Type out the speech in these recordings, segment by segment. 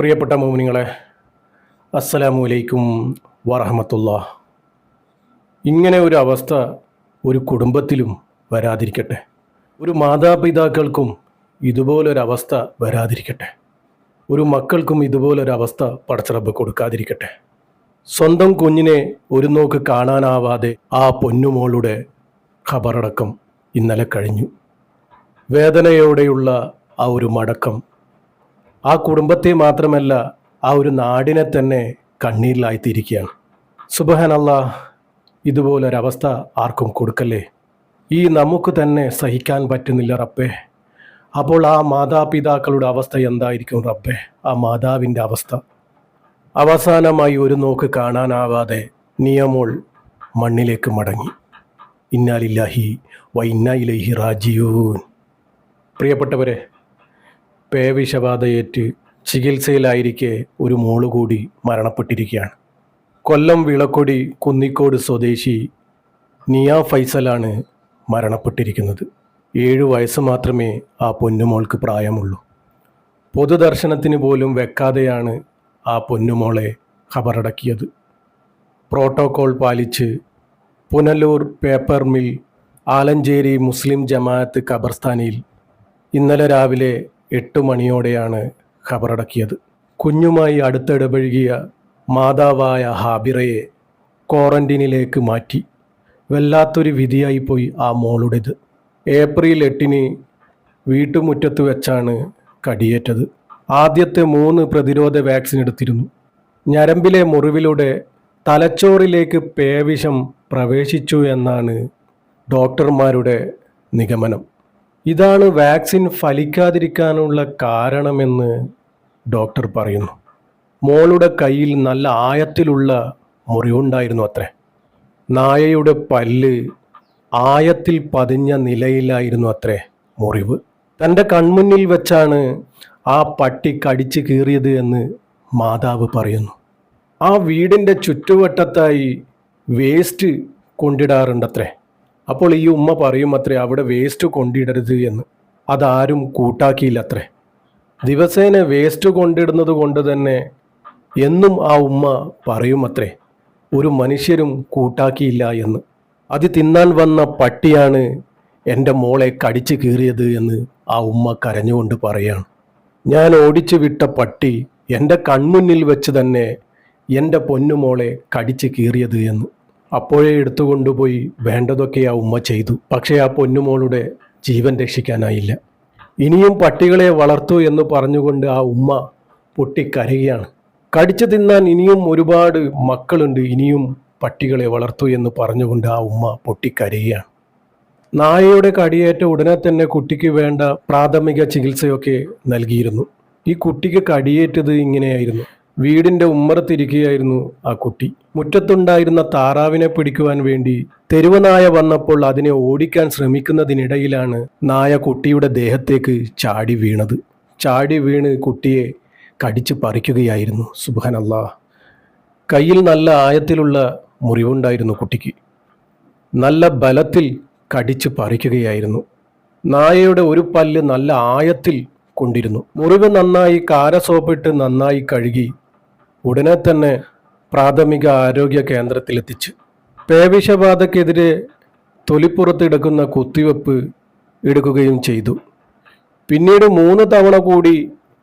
പ്രിയപ്പെട്ട മോമിനികളെ അസ്സലാമു അലൈക്കും വറഹമത്തുള്ള ഇങ്ങനെ ഒരു അവസ്ഥ ഒരു കുടുംബത്തിലും വരാതിരിക്കട്ടെ. ഒരു മാതാപിതാക്കൾക്കും ഇതുപോലൊരവസ്ഥ വരാതിരിക്കട്ടെ. ഒരു മക്കൾക്കും ഇതുപോലൊരവസ്ഥ പടച്ചിറപ്പ് കൊടുക്കാതിരിക്കട്ടെ. സ്വന്തം കുഞ്ഞിനെ ഒരു നോക്ക് കാണാനാവാതെ ആ പൊന്നുമോളുടെ ഖബറടക്കം ഇന്നലെ കഴിഞ്ഞു. വേദനയോടെയുള്ള ആ ഒരു മടക്കം ആ കുടുംബത്തെ മാത്രമല്ല ആ ഒരു നാടിനെ തന്നെ കണ്ണീരിലായിത്തീരിക്കുകയാണ് സുബഹാനല്ല ഇതുപോലൊരവസ്ഥ ആർക്കും കൊടുക്കല്ലേ? ഈ നമുക്ക് തന്നെ സഹിക്കാൻ പറ്റുന്നില്ല റബ്ബേ. അപ്പോൾ ആ മാതാപിതാക്കളുടെ അവസ്ഥ എന്തായിരിക്കും റബ്ബേ? ആ മാതാവിന്റെ അവസ്ഥ. അവസാനമായി ഒരു നോക്ക് കാണാനാവാതെ നിയമോൾ മണ്ണിലേക്ക് മടങ്ങി. ഇന്നാലില്ലാഹി വ ഇന്നാ ഇലൈഹി റാജിയൂൻ പ്രിയപ്പെട്ടവരെ പേവിഷബാധയേറ്റ് ചികിത്സയിലായിരിക്കെ ഒരു മോൾ കൂടി മരണപ്പെട്ടിരിക്കുകയാണ് കൊല്ലം വിളക്കൊടി കുന്നിക്കോട് സ്വദേശി നിയ ഫൈസലാണ് മരണപ്പെട്ടിരിക്കുന്നത്. ഏഴു വയസ്സ് മാത്രമേ ആ പൊന്നുമോൾക്ക് പ്രായമുള്ളൂ. പൊതുദർശനത്തിന് പോലും വെക്കാതെയാണ് ആ പൊന്നുമോളെ ഖബറടക്കിയത്. പ്രോട്ടോകോൾ പാലിച്ച് പുനലൂർ പേപ്പർ മിൽ ആലഞ്ചേരി മുസ്ലിം ജമാഅത്ത് ഖബർസ്ഥാനിൽ ഇന്നലെ രാവിലെ എട്ട് മണിയോടെയാണ് ഖബറടക്കിയത്. കുഞ്ഞുമായി അടുത്തിടപഴകിയ മാതാവായ ഹാബിറയെ ക്വാറന്റീനിലേക്ക് മാറ്റി. വല്ലാത്തൊരു വിധിയായിപ്പോയി ആ മോളുടേത്. ഏപ്രിൽ എട്ടിന് വീട്ടുമുറ്റത്ത് വെച്ചാണ് കടിയേറ്റത്. ആദ്യത്തെ മൂന്ന് പ്രതിരോധ വാക്സിൻ എടുത്തിരുന്നു. ഞരമ്പിലെ മുറിവിലൂടെ തലച്ചോറിലേക്ക് പേവിഷം പ്രവേശിച്ചു എന്നാണ് ഡോക്ടർമാരുടെ നിഗമനം. ഇതാണ് വാക്സിൻ ഫലിക്കാതിരിക്കാനുള്ള കാരണമെന്ന് ഡോക്ടർ പറയുന്നു. മോളുടെ കയ്യിൽ നല്ല ആയത്തിലുള്ള മുറിവുണ്ടായിരുന്നു അത്രേ. നായയുടെ പല്ല് ആയത്തിൽ പതിഞ്ഞ നിലയിലായിരുന്നു അത്രേ മുറിവ്. തന്റെ കൺമുന്നിൽ വെച്ചാണ് ആ പട്ടി കടിച്ചു കീറിയത് എന്ന് മാതാവ് പറയുന്നു. ആ വീടിന്റെ ചുറ്റുവട്ടത്തായി വേസ്റ്റ് കൊണ്ടിടാറുണ്ടത്രേ. അപ്പോൾ ഈ ഉമ്മ പറയും അത്രേ അവിടെ വേസ്റ്റ് കൊണ്ടിടരുത് എന്ന്. അതാരും കൂട്ടാക്കിയില്ല അത്രേ. ദിവസേന വേസ്റ്റ് കൊണ്ടിടുന്നത് കൊണ്ട് തന്നെ എന്നും ആ ഉമ്മ പറയും അത്രേ ഒരു മനുഷ്യരും കൂട്ടാക്കിയില്ല എന്ന്. അത് തിന്നാൻ വന്ന പട്ടിയാണ് എന്റെ മോളെ കടിച്ചു കീറിയത് എന്ന് ആ ഉമ്മ കരഞ്ഞുകൊണ്ട് പറയാണ്. ഞാൻ ഓടിച്ചു വിട്ട പട്ടി എന്റെ കൺമുന്നിൽ വെച്ച് തന്നെ എന്റെ പൊന്നുമോളെ കടിച്ചു കീറിയത് എന്ന്. അപ്പോഴേ എടുത്തുകൊണ്ടുപോയി വേണ്ടതൊക്കെ ആ ഉമ്മ ചെയ്തു. പക്ഷേ ആ പൊന്നുമോളുടെ ജീവൻ രക്ഷിക്കാനായില്ല. ഇനിയും പട്ടികളെ വളർത്തു എന്ന് പറഞ്ഞുകൊണ്ട് ആ ഉമ്മ പൊട്ടിക്കരയുകയാണ്. കടിച്ചു തിന്നാൻ ഇനിയും ഒരുപാട് മക്കളുണ്ട്. ഇനിയും പട്ടികളെ വളർത്തു എന്ന് പറഞ്ഞുകൊണ്ട് ആ ഉമ്മ പൊട്ടിക്കരയുകയാണ്. നായയുടെ കടിയേറ്റ ഉടനെ തന്നെ കുട്ടിക്ക് വേണ്ട പ്രാഥമിക ചികിത്സയൊക്കെ നൽകിയിരുന്നു. ഈ കുട്ടിക്ക് കടിയേറ്റത് ഇങ്ങനെയായിരുന്നു. വീടിന്റെ ഉമ്മറത്തിരിക്കുകയായിരുന്നു ആ കുട്ടി. മുറ്റത്തുണ്ടായിരുന്ന താറാവിനെ പിടിക്കുവാൻ വേണ്ടി തെരുവനായ വന്നപ്പോൾ അതിനെ ഓടിക്കാൻ ശ്രമിക്കുന്നതിനിടയിലാണ് നായ കുട്ടിയുടെ ദേഹത്തേക്ക് ചാടി വീണത്. ചാടി വീണ് കുട്ടിയെ കടിച്ചു പറിക്കുകയായിരുന്നു. സുബാനല്ലാ കയ്യിൽ നല്ല ആയത്തിലുള്ള മുറിവുണ്ടായിരുന്നു കുട്ടിക്ക്. നല്ല ബലത്തിൽ കടിച്ചു പറിക്കുകയായിരുന്നു. നായയുടെ ഒരു പല്ല് നല്ല ആയത്തിൽ കൊണ്ടിരുന്നു. മുറിവ് നന്നായി കാരസോപ്പിട്ട് നന്നായി കഴുകി ഉടനെ തന്നെ പ്രാഥമിക ആരോഗ്യ കേന്ദ്രത്തിലെത്തിച്ച്. പേവിഷബാധക്കെതിരെ തൊലിപ്പുറത്ത് എടുക്കുന്ന കുത്തിവെപ്പ് എടുക്കുകയും ചെയ്തു. പിന്നീട് മൂന്ന് തവണ കൂടി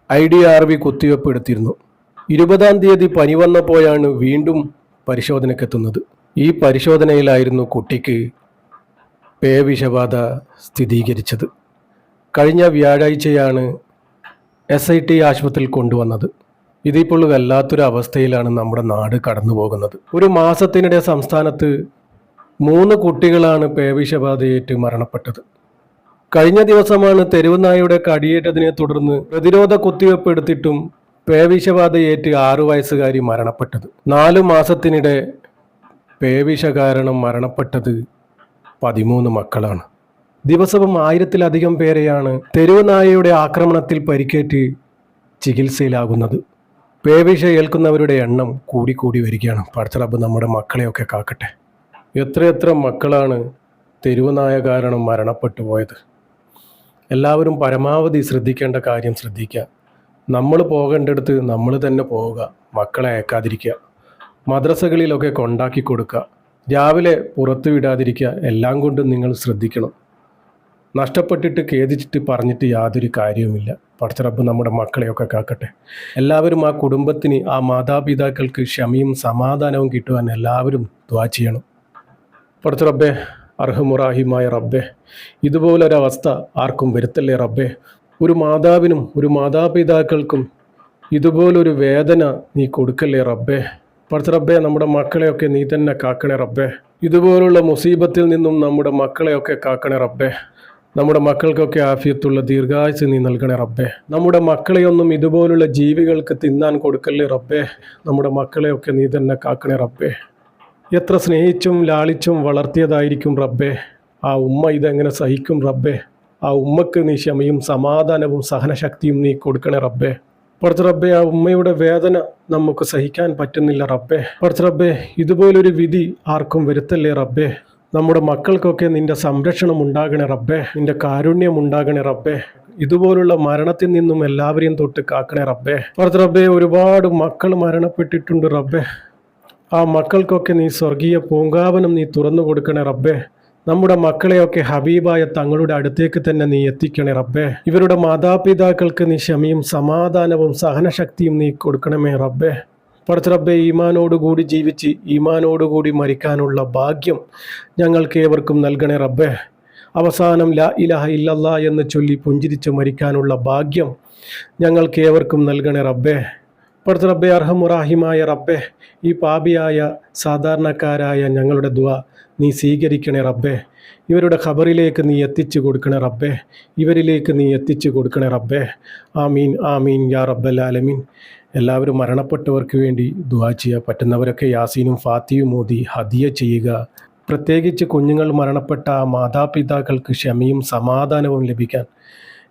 ഐ ഡി ആർ വി കുത്തിവെപ്പ് എടുത്തിരുന്നു. ഇരുപതാം തീയതി പനി വന്നപ്പോഴാണ് വീണ്ടും പരിശോധനയ്ക്കെത്തുന്നത് ഈ പരിശോധനയിലായിരുന്നു കുട്ടിക്ക് പേവിഷബാധ സ്ഥിരീകരിച്ചത്. കഴിഞ്ഞ വ്യാഴാഴ്ചയാണ് എസ് ഐ ടി ആശുപത്രിയിൽ കൊണ്ടുവന്നത്. ഇതിപ്പോൾ വല്ലാത്തൊരു അവസ്ഥയിലാണ് നമ്മുടെ നാട് കടന്നു പോകുന്നത് ഒരു മാസത്തിനിടെ സംസ്ഥാനത്ത് മൂന്ന് കുട്ടികളാണ് പേവിഷബാധയേറ്റ് മരണപ്പെട്ടത്. കഴിഞ്ഞ ദിവസമാണ് തെരുവുനായുടെ കടിയേറ്റതിനെ തുടർന്ന് പ്രതിരോധ കുത്തിവെപ്പ് എടുത്തിട്ടും പേവിഷബാധയേറ്റ് ആറു വയസ്സുകാരി മരണപ്പെട്ടത്. നാലു മാസത്തിനിടെ പേവിഷ കാരണം മരണപ്പെട്ടത് പതിമൂന്ന് മക്കളാണ്. ദിവസവും ആയിരത്തിലധികം പേരെയാണ് തെരുവുനായയുടെ ആക്രമണത്തിൽ പരിക്കേറ്റ് ചികിത്സയിലാകുന്നത്. പേവിഷ ഏൽക്കുന്നവരുടെ എണ്ണം കൂടിക്കൂടി വരികയാണ്. പടച്ചറബ് നമ്മുടെ മക്കളെയൊക്കെ കാക്കട്ടെ. എത്രയെത്ര മക്കളാണ് തെരുവുനായ കാരണം മരണപ്പെട്ടു പോയത്? എല്ലാവരും പരമാവധി ശ്രദ്ധിക്കേണ്ട കാര്യം ശ്രദ്ധിക്കുക. നമ്മൾ പോകേണ്ടടുത്ത് നമ്മൾ തന്നെ പോവുക. മക്കളെ അയക്കാതിരിക്കുക. മദ്രസകളിലൊക്കെ കൊണ്ടാക്കി കൊടുക്കുക. രാവിലെ പുറത്തു വിടാതിരിക്കുക എല്ലാം കൊണ്ടും നിങ്ങൾ ശ്രദ്ധിക്കണം. നഷ്ടപ്പെട്ടിട്ട് ഖേദിച്ചിട്ട് പറഞ്ഞിട്ട് യാതൊരു കാര്യവുമില്ല. പടച്ചറബ് നമ്മുടെ മക്കളെയൊക്കെ കാക്കട്ടെ. എല്ലാവരും ആ കുടുംബത്തിന് ആ മാതാപിതാക്കൾക്ക് ക്ഷമയും സമാധാനവും കിട്ടുവാൻ എല്ലാവരും ദ്വാ ചെയ്യണം. പടച്ചറബ്ബെ അർഹമുറാഹിമായ റബ്ബെ ഇതുപോലൊരവസ്ഥ ആർക്കും വരുത്തല്ലേ റബ്ബെ? ഒരു മാതാവിനും ഒരു മാതാപിതാക്കൾക്കും ഇതുപോലൊരു വേദന നീ കൊടുക്കല്ലേ റബ്ബേ? പഠിച്ച റബ്ബേ നമ്മുടെ മക്കളെയൊക്കെ നീ തന്നെ കാക്കണേ റബ്ബേ. ഇതുപോലുള്ള മുസീബത്തിൽ നിന്നും നമ്മുടെ മക്കളെയൊക്കെ കാക്കണേ റബ്ബേ. നമ്മുടെ മക്കൾക്കൊക്കെ ആഫിയത്തുള്ള ദീർഘായുസ് നീ നൽകണേ റബ്ബേ. നമ്മുടെ മക്കളെയൊന്നും ഇതുപോലുള്ള ജീവികൾക്ക് തിന്നാൻ കൊടുക്കല്ലേ റബ്ബേ. നമ്മുടെ മക്കളെയൊക്കെ നീ തന്നെ കാക്കണേ റബ്ബേ. എത്ര സ്നേഹിച്ചും ലാളിച്ചും വളർത്തിയതായിരിക്കും റബ്ബേ. ആ ഉമ്മ ഇതെങ്ങനെ സഹിക്കും റബ്ബേ. ആ ഉമ്മക്ക് നീ ക്ഷമയും സമാധാനവും സഹനശക്തിയും നീ കൊടുക്കണേ റബ്ബേ. പുറത്ത് റബ്ബേ ആ ഉമ്മയുടെ വേദന നമുക്ക് സഹിക്കാൻ പറ്റുന്നില്ല റബ്ബേ. പുറത്ത് റബ്ബേ ഇതുപോലൊരു വിധി ആർക്കും വരുത്തല്ലേ റബ്ബേ. നമ്മുടെ മക്കൾക്കൊക്കെ നിന്റെ സംരക്ഷണം ഉണ്ടാകണേ റബ്ബേ നിന്റെ കാരുണ്യം ഉണ്ടാകണേ റബ്ബേ. ഇതുപോലുള്ള മരണത്തിൽ നിന്നും എല്ലാവരെയും തൊട്ട് കാക്കണേ റബ്ബേ. പടച്ച റബ്ബേ ഒരുപാട് മക്കൾ മരണപ്പെട്ടിട്ടുണ്ട് റബ്ബേ. ആ മക്കൾക്കൊക്കെ നീ സ്വർഗീയ പൂങ്കാവനം നീ തുറന്നു കൊടുക്കണേ റബ്ബേ. നമ്മുടെ മക്കളെയൊക്കെ ഹബീബായ തങ്ങളുടെ അടുത്തേക്ക് തന്നെ നീ എത്തിക്കണേ റബ്ബേ. ഇവരുടെ മാതാപിതാക്കൾക്ക് നീ ക്ഷമയും സമാധാനവും സഹനശക്തിയും നീ കൊടുക്കണമേ റബ്ബേ. പടച്ച റബ്ബെ ഈമാനോടുകൂടി ജീവിച്ച് ഈമാനോടുകൂടി മരിക്കാനുള്ള ഭാഗ്യം ഞങ്ങൾക്ക് ഏവർക്കും നൽകണേ റബ്ബേ. അവസാനം ലാ ഇലഹ ഇല്ലല്ലാ എന്ന് ചൊല്ലി പുഞ്ചിരിച്ച് മരിക്കാനുള്ള ഭാഗ്യം ഞങ്ങൾക്ക് ഏവർക്കും നൽകണേ റബ്ബേ. പടുത്ത റബ്ബെ അർഹമുറാഹിമായ റബ്ബെ ഈ പാപിയായ സാധാരണക്കാരായ ഞങ്ങളുടെ ദ നീ സ്വീകരിക്കണേ റബ്ബെ. ഇവരുടെ ഖബറിലേക്ക് നീ എത്തിച്ചു കൊടുക്കണേ റബ്ബെ. ഇവരിലേക്ക് നീ എത്തിച്ചു കൊടുക്കണേ റബ്ബെ. ആമീൻ ആമീൻ യാ റബ്ബൽ ആലമീൻ. എല്ലാവരും മരണപ്പെട്ടവർക്ക് വേണ്ടി ദുവാ ചെയ്യുക പറ്റുന്നവരൊക്കെ യാസീനും ഫാത്തിയും മോദി ഹദിയ ചെയ്യുക. പ്രത്യേകിച്ച് കുഞ്ഞുങ്ങൾ മരണപ്പെട്ട മാതാപിതാക്കൾക്ക് ക്ഷമയും സമാധാനവും ലഭിക്കാൻ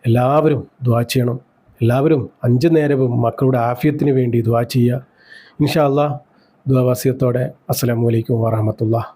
എല്ലാവരും ദ്വാ ചെയ്യണം. എല്ലാവരും അഞ്ച് നേരവും മക്കളുടെ ആഫ്യത്തിന് വേണ്ടി ദ്വാ ചെയ്യുക. ഇൻഷാ അല്ലാ ദ്വാവാസ്യത്തോടെ അസ്സലാമു അലൈക്കും വറഹമത്തുള്ള